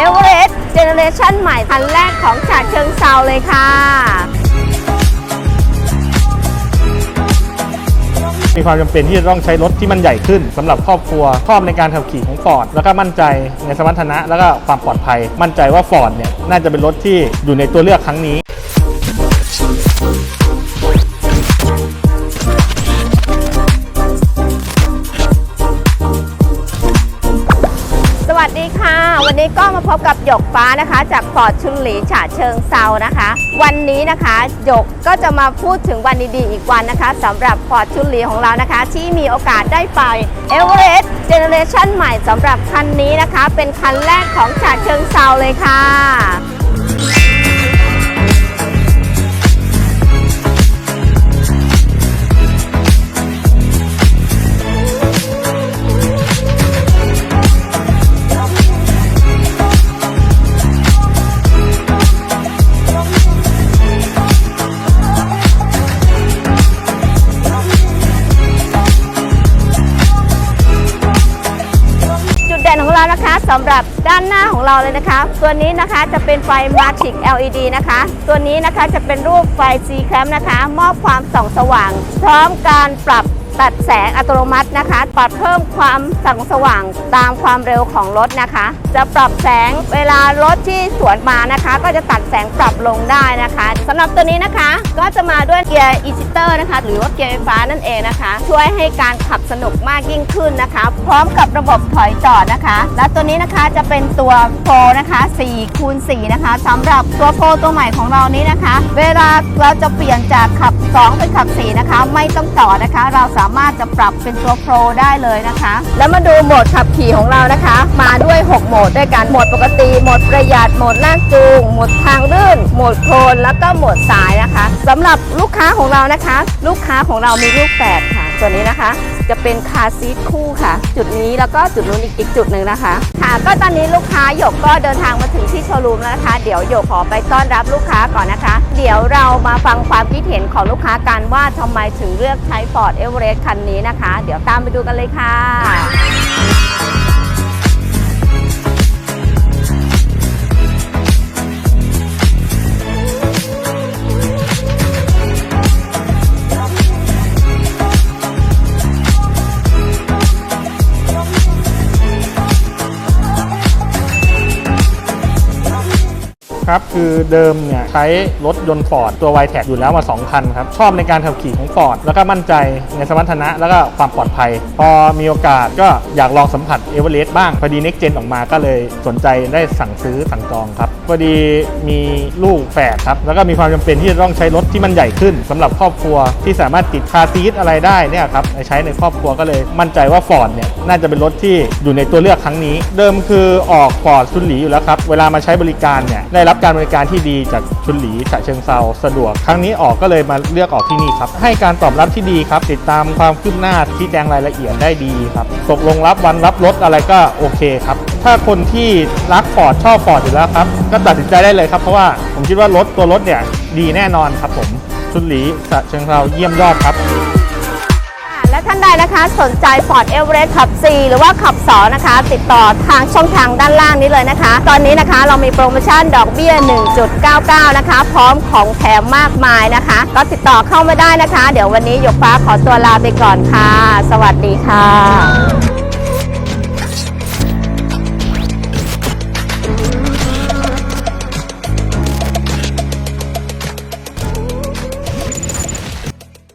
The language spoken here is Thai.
เอเวอเรสต์เจเนเรชันใหม่คันแรกของฉาเชิงเซาเลยค่ะ มีความจำเป็นที่จะต้องใช้รถที่มันใหญ่ขึ้นสำหรับครอบครัวชอบในการขับขี่ของฟอร์ดแล้วก็มั่นใจในสมรรถนะแล้วก็ความปลอดภัย มั่นใจว่าฟอร์ดเนี่ยน่าจะเป็นรถที่อยู่ในตัวเลือกครั้งนี้ วันนี้ก็มาพบกับหยกฟ้านะคะ จากฟอร์ดชุนหลีฉะเชิงเซานะคะ วันนี้นะคะหยกก็จะมาพูดถึงวันดีๆอีกวันนะคะสำหรับฟอร์ดชุนหลีของเรานะคะ ที่มีโอกาสได้ไปเอเวอเรสต์เจเนเรชันใหม่สำหรับคันนี้นะคะ เป็นคันแรกของฉะเชิงเซาเลยค่ะ นะคะสำหรับด้านหน้าของเราเลยนะคะ ตัวนี้นะคะจะเป็นไฟ Matrix LED นะคะ ตัวนี้นะคะจะเป็นรูปไฟ C clamp นะคะ มอบความส่องสว่าง พร้อมการปรับ ตัดแสงอัตโนมัตินะคะ ปรับเพิ่มความส่องสว่างตามความเร็วของรถนะคะ จะปรับแสงเวลารถที่สวนมานะคะ ก็จะตัดแสงปรับลงได้นะคะสำหรับตัวนี้นะคะก็จะมาด้วยเกียร์อีซิเตอร์นะคะ หรือว่าเกียร์ไฟฟ้านั่นเองนะคะ ช่วยให้การขับสนุกมากยิ่งขึ้นนะคะ พร้อมกับระบบถอยจอดนะคะ และตัวนี้นะคะจะเป็นตัวโฟนะคะ4คูณ4นะคะสำหรับตัวโฟตัวใหม่ของเรานี้นะคะ เวลาเราจะเปลี่ยนจากขับ 2 เป็นขับ4นะคะ ไม่ต้องจอดนะคะ เราสามารถจะปรับเป็นตัวโปรได้เลยนะคะ แล้วมาดูโหมดขับขี่ของเรานะคะ มาด้วย 6 โหมดด้วยกัน โหมดปกติ โหมดประหยัด โหมดลากจูง โหมดทางลื่น โหมดโคลน แล้วก็โหมดสายนะคะสำหรับลูกค้าของเรานะคะ ลูกค้าของเรามีลูกแฝดค่ะ ตัวนี้นะคะจะเป็นคาซีทคู่ค่ะ จุดนี้แล้วก็จุดนู้นอีกอีกจุดหนึ่งนะคะ ค่ะ ก็ตอนนี้ลูกค้าหยกก็เดินทางมาถึงที่โชว์รูมแล้วนะคะ เดี๋ยวหยกขอไปต้อนรับลูกค้าก่อนนะคะ เดี๋ยวเรา มาฟังความคิดเห็นของลูกค้ากันว่าทำไมถึงเลือกใช้ Ford Everest คันนี้นะคะ เดี๋ยวตามไปดูกันเลยค่ะ ครับคือเดิมเนี่ยใช้รถยนต์ฟอร์ดตัว y t แทอยู่แล้วมา 2 คันครับ ชอบในการขับขี่ของฟอร์ดแล้วก็มั่นใจในสมรรถนะแล้วก็ความปลอดภัย พอมีโอกาสก็อยากลองสัมผัสเอเวอเรสต์บ้าง พอดี Next Gen ออกมาก็เลยสนใจได้สั่งซื้อสั่งจองครับ พอดีมีลูกแฝดครับ แล้วก็มีความจำเป็นที่จะต้องใช้รถที่มันใหญ่ขึ้นสำหรับครอบครัวที่สามารถติดคาซีทอะไรได้เนี่ยครับใช้ในครอบครัวก็เลยมั่นใจว่าฟอร์ดเนี่ยน่าจะเป็นรถที่อยู่ในตัวเลือกครั้งนี้ เดิมคือออกฟอร์ดชุนหลีอยู่แล้วครับเวลามาใช้บริการเนี่ยได้รับการบริการที่ดีจากชุนหลีฉะเชิงเซาสะดวก ครั้งนี้ออกก็เลยมาเลือกออกที่นี่ครับ ให้การตอบรับที่ดีครับ ติดตามความคืบหน้าที่แจ้งรายละเอียดได้ดีครับ ตกลงรับวันรับรถอะไรก็โอเคครับ ถ้าคนที่รักฟอร์ดชอบฟอร์ดอยู่แล้วครับ ก็ตัดสินใจได้เลยครับเพราะว่าผมคิดว่ารถตัวรถเนี่ยดีแน่นอนครับผมชุนหลีฉะเชิงเซาเยี่ยมยอดครับ และท่านใดนะคะสนใจ Ford Everest ขับ C หรือว่าขับ 2 นะคะ ติดต่อทางช่องทางด้านล่างนี้เลยนะคะ ตอนนี้นะคะเรามีโปรโมชั่นดอกเบี้ย 1.99 นะคะ พร้อมของแถมมากมายนะคะ ก็ติดต่อเข้ามาได้นะคะ เดี๋ยววันนี้หยกฟ้าขอตัวลาไปก่อนค่ะ สวัสดีค่ะ